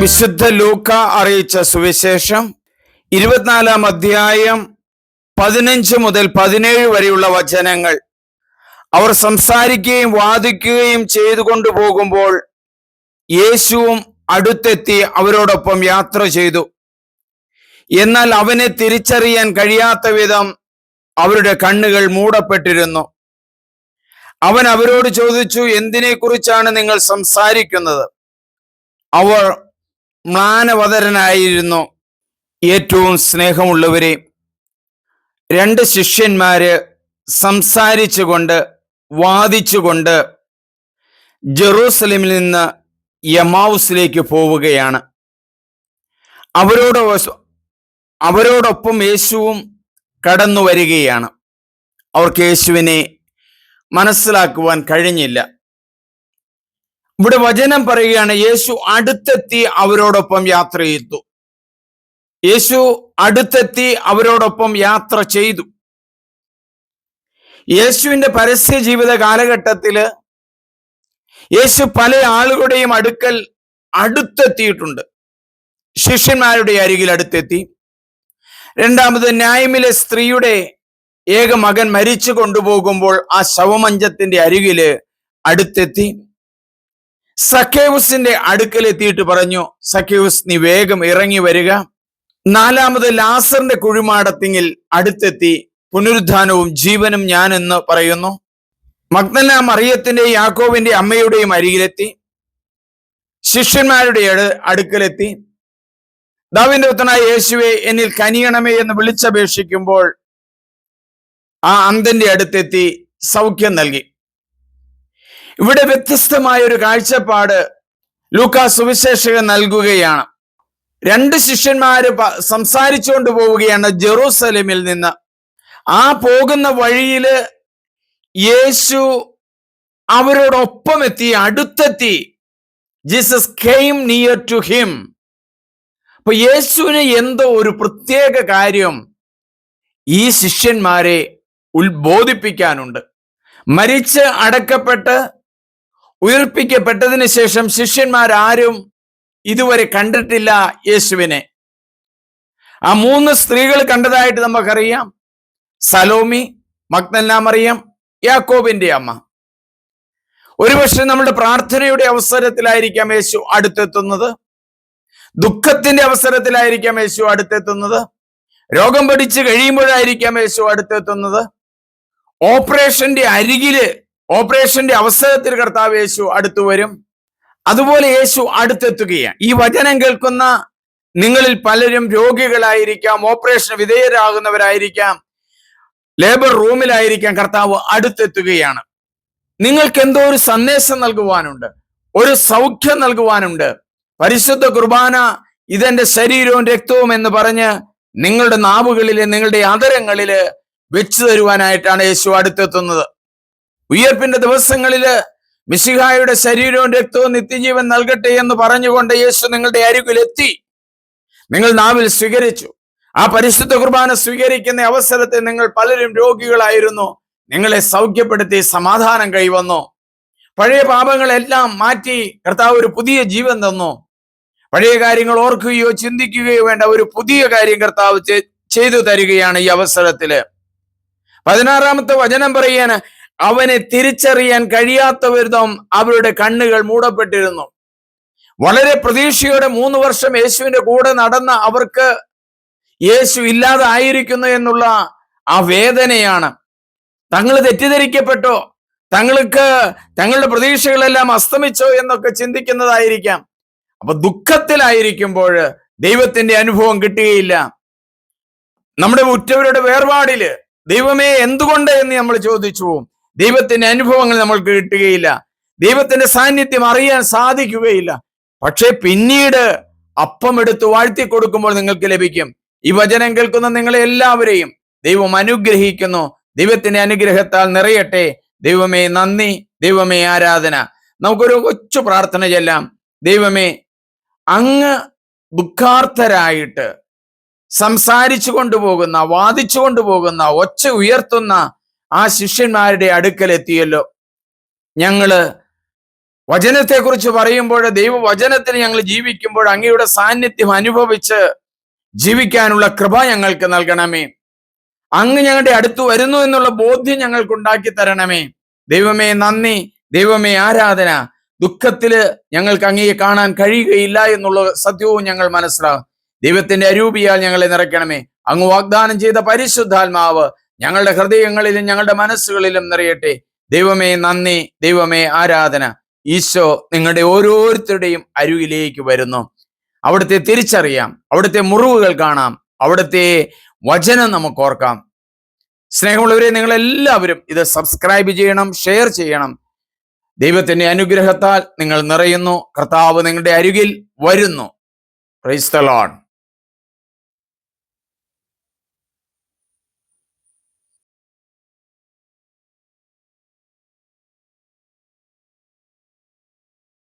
വിശുദ്ധ ലൂക്ക അറിയിച്ച സുവിശേഷം ഇരുപത്തിനാലാം അധ്യായം പതിനഞ്ച് മുതൽ പതിനേഴ് വരെയുള്ള വചനങ്ങൾ. അവർ സംസാരിക്കുകയും വാദിക്കുകയും ചെയ്തു കൊണ്ടുപോകുമ്പോൾ യേശുവും അടുത്തെത്തി അവരോടൊപ്പം യാത്ര ചെയ്തു. എന്നാൽ അവനെ തിരിച്ചറിയാൻ കഴിയാത്ത വിധം അവരുടെ കണ്ണുകൾ മൂടപ്പെട്ടിരുന്നു. അവൻ അവരോട് ചോദിച്ചു എന്തിനെക്കുറിച്ചാണ് നിങ്ങൾ സംസാരിക്കുന്നത്? അവർ മ്ലാനവതരനായിരുന്നു ഏറ്റവും സ്നേഹമുള്ളവരെ. രണ്ട് ശിഷ്യന്മാര് സംസാരിച്ചുകൊണ്ട് വാദിച്ചുകൊണ്ട് ജെറൂസലമിൽ നിന്ന് യമാവുസിലേക്ക് പോവുകയാണ്. അവരോട് അവരോടൊപ്പം യേശുവും കടന്നു വരികയാണ് അവർക്ക് യേശുവിനെ മനസ്സിലാക്കുവാൻ കഴിഞ്ഞില്ല. ഇവിടെ വചനം പറയുകയാണ് യേശു അടുത്തെത്തി അവരോടൊപ്പം യാത്ര ചെയ്തു. യേശു അടുത്തെത്തി അവരോടൊപ്പം യാത്ര ചെയ്തു. യേശുവിന്റെ പരസ്യ ജീവിത കാലഘട്ടത്തിൽ യേശു പല ആളുകളുടെയും അടുക്കൽ അടുത്തെത്തിയിട്ടുണ്ട്. ശിഷ്യന്മാരുടെ അരികിൽ അടുത്തെത്തി. രണ്ടാമത് ന്യായമിലെ സ്ത്രീയുടെ ഏക മകൻ മരിച്ചു കൊണ്ടുപോകുമ്പോൾ ആ ശവമഞ്ചത്തിന്റെ അരികിൽ അടുത്തെത്തി. സക്കേവുസിന്റെ അടുക്കൽ എത്തിയിട്ട് പറഞ്ഞു സക്കേവുസ് നീ വേഗം ഇറങ്ങി വരിക. നാലാമത് ലാസറിന്റെ കുഴിമാടത്തിങ്ങിൽ അടുത്തെത്തി പുനരുദ്ധാനവും ജീവനും ഞാൻ എന്ന് പറയുന്നു. മഗ്നല മറിയത്തിന്റെ യാക്കോവിന്റെ അമ്മയുടെയും അരികിലെത്തി. ശിഷ്യന്മാരുടെ അടു- അടുക്കലെത്തി. ദാവിന്റെ പുത്രനായ യേശുവെ എന്നിൽ കനിയണമേ എന്ന് വിളിച്ചപേക്ഷിക്കുമ്പോൾ ആ അന്തന്റെ അടുത്തെത്തി സൗഖ്യം നൽകി. ഇവിടെ വ്യത്യസ്തമായ ഒരു കാഴ്ചപ്പാട് ലൂക്കാ സുവിശേഷകൻ നൽകുകയാണ്. രണ്ട് ശിഷ്യന്മാര് സംസാരിച്ചുകൊണ്ട് പോവുകയാണ് ജെറൂസലേമിൽ നിന്ന്. ആ പോകുന്ന വഴിയിൽ യേശു അവരോടൊപ്പം എത്തി അടുത്തെത്തി. Jesus came near to him അപ്പൊ യേശുവിന് എന്തോ ഒരു പ്രത്യേക കാര്യം ഈ ശിഷ്യന്മാരെ ഉത്ബോധിപ്പിക്കാനുണ്ട്. മരിച്ച് അടക്കപ്പെട്ട് ഉയർപ്പിക്കപ്പെട്ടതിന് ശേഷം ശിഷ്യന്മാരാരും ഇതുവരെ കണ്ടിട്ടില്ല യേശുവിനെ. ആ മൂന്ന് സ്ത്രീകൾ കണ്ടതായിട്ട് നമുക്കറിയാം. സലോമി മഗ്നല്ലാമറിയം യാക്കോബിന്റെ അമ്മ. ഒരുപക്ഷെ നമ്മുടെ പ്രാർത്ഥനയുടെ അവസരത്തിലായിരിക്കാം യേശു അടുത്തെത്തുന്നത്. ദുഃഖത്തിന്റെ അവസരത്തിലായിരിക്കാം യേശു അടുത്തെത്തുന്നത്. രോഗം പിടിച്ച് കഴിയുമ്പോഴായിരിക്കാം യേശു അടുത്തെത്തുന്നത്. ഓപ്പറേഷന്റെ അരികിൽ ഓപ്പറേഷന്റെ അവസരത്തിൽ കർത്താവ് യേശു അടുത്തു വരും. അതുപോലെ യേശു അടുത്തെത്തുകയാണ്. ഈ വചനം കേൾക്കുന്ന നിങ്ങളിൽ പലരും രോഗികളായിരിക്കാം ഓപ്പറേഷൻ വിധേയരാകുന്നവരായിരിക്കാം ലേബർ റൂമിലായിരിക്കാം കർത്താവ് അടുത്തെത്തുകയാണ്. നിങ്ങൾക്ക് എന്തോ ഒരു സന്ദേശം നൽകുവാനുണ്ട് ഒരു സൗഖ്യം നൽകുവാനുണ്ട്. പരിശുദ്ധ കുർബാന ഇതെന്റെ ശരീരവും രക്തവും എന്ന് പറഞ്ഞ് നിങ്ങളുടെ നാവുകളിൽ നിങ്ങളുടെ അതരങ്ങളിൽ വെച്ചു തരുവാനായിട്ടാണ് യേശു അടുത്തെത്തുന്നത്. ഉയർപ്പിന്റെ ദിവസങ്ങളിൽ മിശിഹായുടെ ശരീരവും രക്തവും നിത്യജീവൻ നൽകട്ടെ എന്ന് പറഞ്ഞുകൊണ്ട് യേശു നിങ്ങളുടെ അരികിലെത്തി. നിങ്ങൾ നാവിൽ സ്വീകരിച്ചു. ആ പരിശുദ്ധ കുർബാന സ്വീകരിക്കുന്ന അവസരത്തിൽ നിങ്ങൾ പലരും രോഗികളായിരുന്നു. നിങ്ങളെ സൗഖ്യപ്പെടുത്തി സമാധാനം കൈവന്നു. പഴയ പാപങ്ങളെല്ലാം മാറ്റി കർത്താവ് ഒരു പുതിയ ജീവൻ തന്നു. പഴയ കാര്യങ്ങൾ ഓർക്കുകയോ ചിന്തിക്കുകയോ വേണ്ട ഒരു പുതിയ കാര്യം കർത്താവ് ചെയ്തു തരികയാണ് ഈ അവസരത്തിൽ. പതിനാറാമത്തെ വചനം പറയാണ് അവനെ തിരിച്ചറിയാൻ കഴിയാത്ത വിധം അവരുടെ കണ്ണുകൾ മൂടപ്പെട്ടിരുന്നു. വളരെ പ്രതീക്ഷയോടെ മൂന്ന് വർഷം യേശുവിന്റെ കൂടെ നടന്ന അവർക്ക് യേശു ഇല്ലാതായിരിക്കുന്നു എന്നുള്ള ആ വേദനയാണ്. തങ്ങൾ തെറ്റിദ്ധരിക്കപ്പെട്ടോ? തങ്ങൾക്ക് തങ്ങളുടെ പ്രതീക്ഷകളെല്ലാം അസ്തമിച്ചോ എന്നൊക്കെ ചിന്തിക്കുന്നതായിരിക്കാം. അപ്പൊ ദുഃഖത്തിലായിരിക്കുമ്പോൾ ദൈവത്തിന്റെ അനുഭവം കിട്ടുകയില്ല. നമ്മുടെ ഉറ്റവരുടെ വേർപാടിൽ ദൈവമേ എന്തുകൊണ്ട് എന്ന് നമ്മൾ ചോദിച്ചു പോവും. ദൈവത്തിന്റെ അനുഭവങ്ങൾ നമ്മൾക്ക് കിട്ടുകയില്ല. ദൈവത്തിന്റെ സാന്നിധ്യം അറിയാൻ സാധിക്കുകയില്ല. പക്ഷേ പിന്നീട് അപ്പം എടുത്ത് വാഴ്ത്തി കൊടുക്കുമ്പോൾ നിങ്ങൾക്ക് ലഭിക്കും. ഈ വചനം കേൾക്കുന്ന നിങ്ങളെ എല്ലാവരെയും ദൈവം അനുഗ്രഹിക്കുന്നു. ദൈവത്തിന്റെ അനുഗ്രഹത്താൽ നിറയട്ടെ. ദൈവമേ നന്ദി ദൈവമേ ആരാധന. നമുക്കൊരു കൊച്ചു പ്രാർത്ഥന ചെല്ലാം. ദൈവമേ അങ്ങ് ദുഃഖാർത്ഥരായിട്ട് സംസാരിച്ചു കൊണ്ടുപോകുന്ന വാദിച്ചു കൊണ്ടുപോകുന്ന ഒച്ച ഉയർത്തുന്ന ആ ശിഷ്യന്മാരുടെ അടുക്കൽ എത്തിയല്ലോ ഞങ്ങൾ വചനത്തെക്കുറിച്ച് പറയുമ്പോൾ ദൈവവചനത്തിൽ ഞങ്ങൾ ജീവിക്കുമ്പോൾ അങ്ങയുടെ സാന്നിധ്യം അനുഭവിച്ച് ജീവിക്കാനുള്ള കൃപ ഞങ്ങൾക്ക് നൽകണമേ. അങ്ങ് ഞങ്ങളുടെ അടുത്ത് വരുന്നു എന്നുള്ള ബോധ്യം ഞങ്ങൾക്ക് ഉണ്ടാക്കി തരണമേ. ദൈവമേ നന്ദി. ദൈവമേ ആരാധന. ദുഃഖത്തിൽ ഞങ്ങൾക്ക് അങ്ങയെ കാണാൻ കഴിയുകയില്ല എന്നുള്ള സത്യവും ഞങ്ങൾ മനസ്സിലാവും ദൈവത്തിന്റെ അരൂപിയാൽ ഞങ്ങളെ നിറയ്ക്കണമേ. അങ്ങ് വാഗ്ദാനം ചെയ്ത പരിശുദ്ധാത്മാവ് ഞങ്ങളുടെ ഹൃദയങ്ങളിലും ഞങ്ങളുടെ മനസ്സുകളിലും നിറയട്ടെ. ദൈവമേ നന്ദി. ദൈവമേ ആരാധന. ഈശോ നിങ്ങളുടെ ഓരോരുത്തരുടെയും അരുവിലേക്ക് വരുന്നു. അവിടുത്തെ തിരിച്ചറിയാം. അവിടുത്തെ മുറിവുകൾ കാണാം. അവിടുത്തെ വചനം നമുക്ക് ഓർക്കാം. സ്നേഹമുള്ളവരെ നിങ്ങളെല്ലാവരും ഇത് സബ്സ്ക്രൈബ് ചെയ്യണം ഷെയർ ചെയ്യണം. ദൈവത്തിന്റെ അനുഗ്രഹത്താൽ നിങ്ങൾ നിറയുന്നു. കർത്താവ് നിങ്ങളുടെ അരികിൽ വരുന്നു. ലോർഡ്